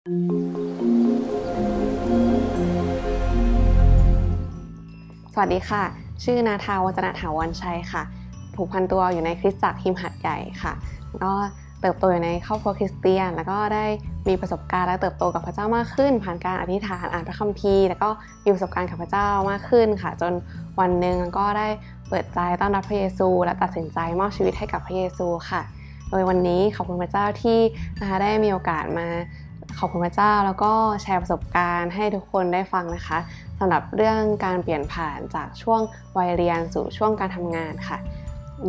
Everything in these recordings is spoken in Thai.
สวัสดีค่ะ ชื่อนาทาวัจนะถาวรชัยค่ะ ถูกพันตัวอยู่ในคริสตจักรหิมหัดใหญ่ค่ะ ก็เติบโตอยู่ในครอบครัวคริสเตียน แล้วก็ได้มีประสบการณ์และเติบโตกับพระเจ้ามากขึ้น ผ่านการอธิษฐานอ่านพระคัมภีร์ แล้วก็มีประสบการณ์กับพระเจ้ามากขึ้นค่ะ จนวันหนึ่งก็ได้เปิดใจต้อนรับพระเยซู และตัดสินใจมอบชีวิตให้กับพระเยซูค่ะ โดยวันนี้ขอบคุณพระเจ้าที่นะคะได้มีโอกาสมา ขอบคุณพระเจ้าแล้วก็แชร์ประสบการณ์ให้ทุกคนได้ฟังนะคะสำหรับเรื่องการเปลี่ยนผ่านจากช่วงวัยเรียนสู่ช่วงการทำงานค่ะ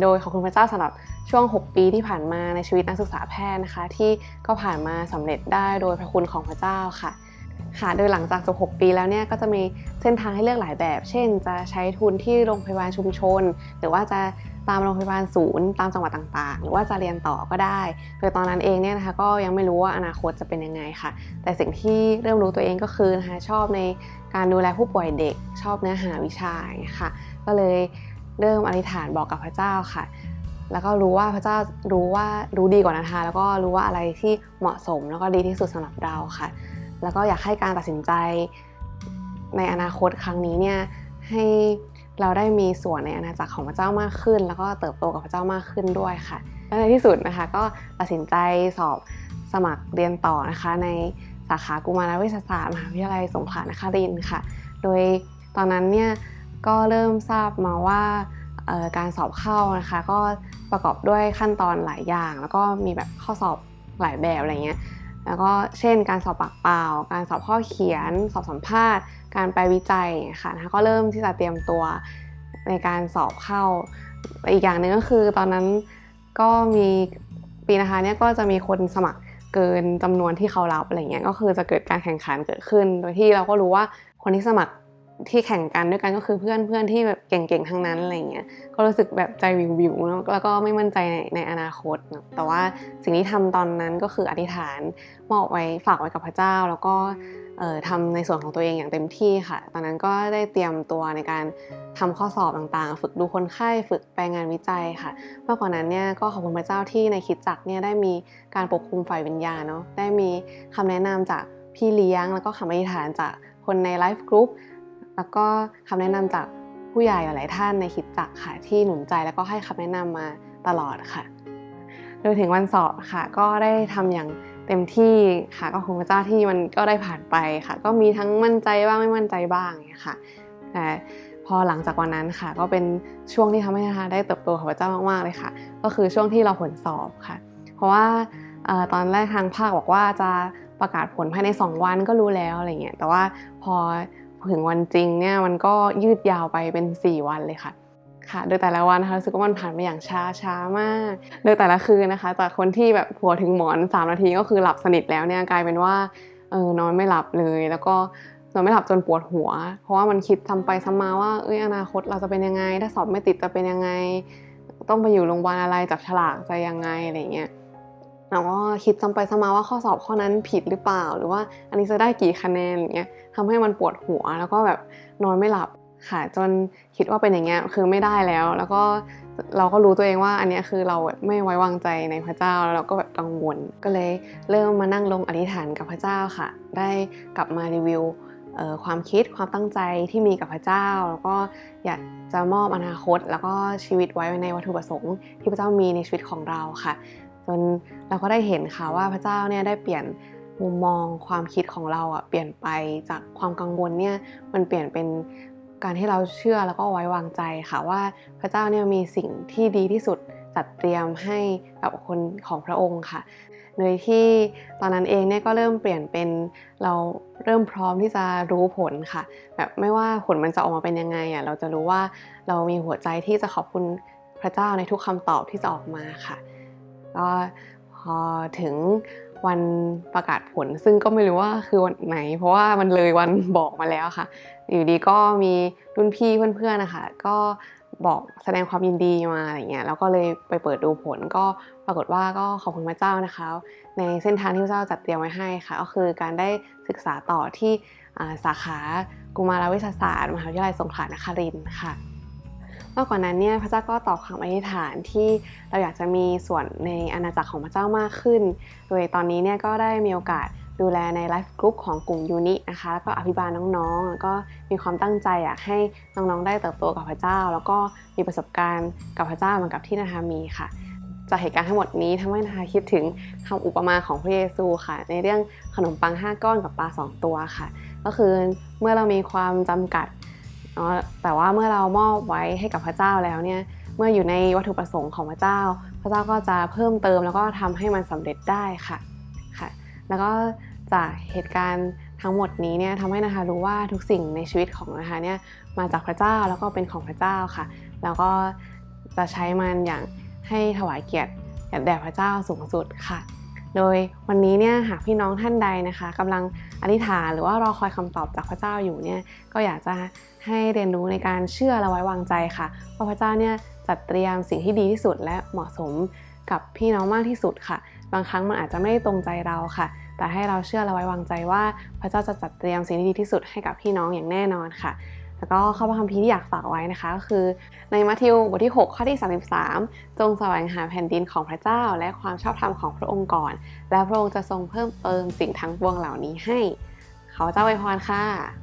โดยขอบคุณพระเจ้าสำหรับช่วง 6 ปีที่ผ่านมาในชีวิตนักศึกษาแพทย์นะคะ ที่ก็ผ่านมาสำเร็จได้โดยพระคุณของพระเจ้าค่ะ ค่ะโดยหลังจากจบ 6 ปีแล้วเนี่ยก็จะมีเส้นทางให้เลือกหลายแบบ เช่น จะใช้ทุนที่โรงพยาบาลชุมชน หรือว่าจะตามโรงพยาบาลศูนย์ตามจังหวัดต่างๆ หรือว่าจะเรียนต่อก็ได้ โดยตอนนั้นเองเนี่ยนะคะก็ยังไม่รู้ว่าอนาคตจะเป็นยังไงค่ะ แต่สิ่งที่เริ่มรู้ตัวเองก็คือนะคะชอบในการดูแลผู้ป่วยเด็ก ชอบเนื้อหาวิชาค่ะ ก็เลยเริ่มอธิษฐานบอกกับพระเจ้าค่ะ แล้วก็รู้ว่าพระเจ้ารู้ว่ารู้ดีกว่านะคะแล้วก็รู้ว่าอะไรที่เหมาะสมแล้วก็ดีที่สุดสำหรับเราค่ะ แล้วก็อยากให้การตัดสินใจในอนาคตครั้งนี้เนี่ยให้เราได้มีส่วนในอาณาจักรของพระเจ้ามากขึ้น แล้วก็เติบโตกับพระเจ้ามากขึ้นด้วยค่ะ และในที่สุดนะคะก็ตัดสินใจสอบสมัครเรียนต่อนะคะ ในสาขากุมารเวชศาสตร์มหาวิทยาลัยสงขลานครินทร์ค่ะ โดยตอนนั้นเนี่ยก็เริ่มทราบมาว่าการสอบเข้านะคะ ก็ประกอบด้วยขั้นตอนหลายอย่าง แล้วก็มีแบบข้อสอบหลายแบบอะไรเงี้ย แล้วก็เช่นการสอบปากเปล่า การสอบข้อเขียน สอบสัมภาษณ์ การไปวิจัยค่ะนะคะก็เริ่มที่จะเตรียมตัวในการสอบเข้า อีกอย่างหนึ่งก็คือตอนนั้นก็มีปีนะคะเนี่ยก็จะมีคนสมัครเกินจำนวนที่เขารับอะไรเงี้ยก็คือจะเกิดการแข่งขันเกิดขึ้น โดยที่เราก็รู้ว่าคนที่สมัคร ที่แข่งกันด้วยกันก็คือเพื่อนเพื่อนที่แบบเก่งๆทั้งนั้นอะไรเงี้ยก็รู้สึกแบบใจวิววิวๆเนอะแล้วก็ไม่มั่นใจในในอนาคตเนอะแต่ว่าสิ่งที่ทำตอนนั้นก็คืออธิษฐานมอบไว้ฝากไว้กับพระเจ้า แล้วก็เอ่อทำในส่วนของตัวเองอย่างเต็มที่ค่ะ ตอนนั้นก็ได้เตรียมตัวในการทำข้อสอบต่างๆ ฝึกดูคนไข้ฝึกแปลงานวิจัยค่ะมากกว่านั้นเนี่ยก็ขอบคุณพระเจ้าที่ในคริดจักรเนี่ยได้มีการปกคุมฝ่ายวิญญาณเนาะได้มีคำแนะนำจากพี่เลี้ยงแล้วก็คำอธิษฐานจากคนในไลฟ์กรุ๊ป แล้วก็คำแนะนำจากผู้ใหญ่หลายท่านในคิดจักค่ะที่หนุนใจแล้วก็ให้คำแนะนำมาตลอดค่ะโดยถึงวันสอบค่ะ ก็ได้ทำอย่างเต็มที่ค่ะ ก็คุณพระเจ้าที่มันก็ได้ผ่านไปค่ะ ก็มีทั้งมั่นใจบ้างไม่มั่นใจบ้างอย่างเงี้ยค่ะแต่พอหลังจากวันนั้นค่ะ ก็เป็นช่วงที่ทำให้นะคะได้เติบโตกับพระเจ้ามากๆเลยค่ะ ก็คือช่วงที่เราผลสอบค่ะ เพราะว่าตอนแรกทางภาคบอกว่าจะประกาศผลภายใน 2 วันก็รู้แล้วอะไรเงี้ยแต่ว่าพอ ถึงวันจริงเนี่ยมันก็ยืดยาวไปเป็น 4 วันเลยค่ะค่ะ โดยแต่ละวันนะคะรู้สึกว่ามันผ่านไปอย่างช้าช้ามาก โดยแต่ละคืนนะคะ จากคนที่แบบหัวถึงหมอน 3 นาทีก็คือหลับสนิทแล้วเนี่ยกลายเป็นว่าเออนอนไม่หลับเลย แล้วก็นอนไม่หลับจนปวดหัว เพราะว่ามันคิดซ้ำไปซ้ำมาว่าเอ้ยอนาคตเราจะเป็นยังไง ถ้าสอบไม่ติดจะเป็นยังไง ต้องไปอยู่โรงพยาบาลอะไรจับฉลากจะยังไงอะไรเงี้ย แล้วก็คิดซ้ำไปซ้ำมาว่าข้อสอบข้อนั้นผิดหรือเปล่า หรือว่าอันนี้จะได้กี่คะแนนอย่างเงี้ยทำให้มันปวดหัวแล้วก็แบบนอนไม่หลับค่ะจนคิดว่าเป็นอย่างเงี้ยคือไม่ได้แล้ว แล้วก็เราก็รู้ตัวเองว่าอันนี้คือเราแบบไม่ไว้วางใจในพระเจ้าแล้วเราก็แบบกังวลก็เลยเริ่มมานั่งลงอธิษฐานกับพระเจ้าค่ะ ได้กลับมารีวิวความคิดความตั้งใจที่มีกับพระเจ้า แล้วก็อยากจะมอบอนาคต แล้วก็ชีวิตไว้ในวัตถุประสงค์ที่พระเจ้ามีในชีวิตของเราค่ะ จนเราก็ได้เห็นค่ะว่าพระเจ้าเนี่ยได้เปลี่ยนมุมมองความคิดของเราอะเปลี่ยนไปจากความกังวลเนี่ยมันเปลี่ยนเป็นการที่เราเชื่อแล้วก็ไว้วางใจค่ะว่าพระเจ้าเนี่ยมีสิ่งที่ดีที่สุดจัดเตรียมให้กับคนของพระองค์ค่ะโดยที่ตอนนั้นเองเนี่ยก็เริ่มเปลี่ยนเป็นเราเริ่มพร้อมที่จะรู้ผลค่ะ แบบไม่ว่าผลมันจะออกมาเป็นยังไงอะเราจะรู้ว่าเรามีหัวใจที่จะขอบคุณพระเจ้าในทุกคำตอบที่จะออกมาค่ะ ก็พอถึงวันประกาศผลซึ่งก็ไม่รู้ว่าคือวันไหน เพราะว่ามันเลยวันบอกมาแล้วค่ะ อยู่ดีก็มีรุ่นพี่เพื่อนๆนะคะก็บอกแสดงความยินดีมาอะไรเงี้ยแล้วก็เลยไปเปิดดูผลก็ปรากฏว่าก็ขอบคุณพระเจ้านะคะ ในเส้นทางที่พระเจ้าจัดเตรียมไว้ให้ค่ะ ก็คือการได้ศึกษาต่อที่สาขากุมารเวชศาสตร์มหาวิทยาลัยสงขลานครินทร์ค่ะ นอกจานั้นเนี่ยพระเจ้าก็ตอบคำอธิษฐานที่เราอยากจะมีส่วนในอาณาจักรของพระเจ้ามากขึ้น โดยตอนนี้เนี่ยก็ได้มีโอกาสดูแลในไลฟ์กรุ๊ปของกลุ่มยูนินะคะแล้วก็อภิบาลน้องๆ แล้วก็มีความตั้งใจอยากให้น้องๆ ได้เติบโตกับพระเจ้า แล้วก็มีประสบการณ์กับพระเจ้าเหมือนกับที่นาทามีค่ะ จากเหตุการณ์ทั้งหมดนี้ทำให้นาทาคิดถึงคำอุปมาของพระเยซูค่ะ ในเรื่องขนมปัง 5 ก้อนกับปลา 2 ตัวค่ะ ก็คือเมื่อเรามีความจำกัด เนาะแต่ว่าเมื่อเรามอบไว้ให้กับพระเจ้าแล้วเนี่ยเมื่ออยู่ในวัตถุประสงค์ของพระเจ้า พระเจ้าก็จะเพิ่มเติมแล้วก็ทำให้มันสำเร็จได้ค่ะค่ะ แล้วก็จากเหตุการณ์ทั้งหมดนี้เนี่ยทำให้นะคะรู้ว่าทุกสิ่งในชีวิตของนะคะเนี่ยมาจากพระเจ้าแล้วก็เป็นของพระเจ้าค่ะ แล้วก็จะใช้มันอย่างให้ถวายเกียรติแด่พระเจ้าสูงสุดค่ะ โดยวันนี้เนี่ยหากพี่น้องท่านใดนะคะกำลังอธิษฐานหรือว่ารอคอยคำตอบจากพระเจ้าอยู่เนี่ยก็อยากจะ ให้เรียนรู้ในการเชื่อและไว้วางใจค่ะว่าพระเจ้าเนี่ยจัดเตรียมสิ่งที่ดีที่สุดและเหมาะสมกับพี่น้องมากที่สุดค่ะ บางครั้งมันอาจจะไม่ตรงใจเราค่ะ แต่ให้เราเชื่อและไว้วางใจว่าพระเจ้าจะจัดเตรียมสิ่งที่ดีที่สุดให้กับพี่น้องอย่างแน่นอนค่ะแล้วก็ข้อพระคัมภีร์ที่อยากฝากไว้นะคะก็คือ ในมัทธิวบทที่ 6 ข้อที่ 33 จงแสวงหาแผ่นดินของพระเจ้า และความชอบธรรมของพระองค์ก่อน และพระองค์จะทรงเพิ่มเติมสิ่งทั้งปวงเหล่านี้ให้ เขาเจ้าไวพรค่ะ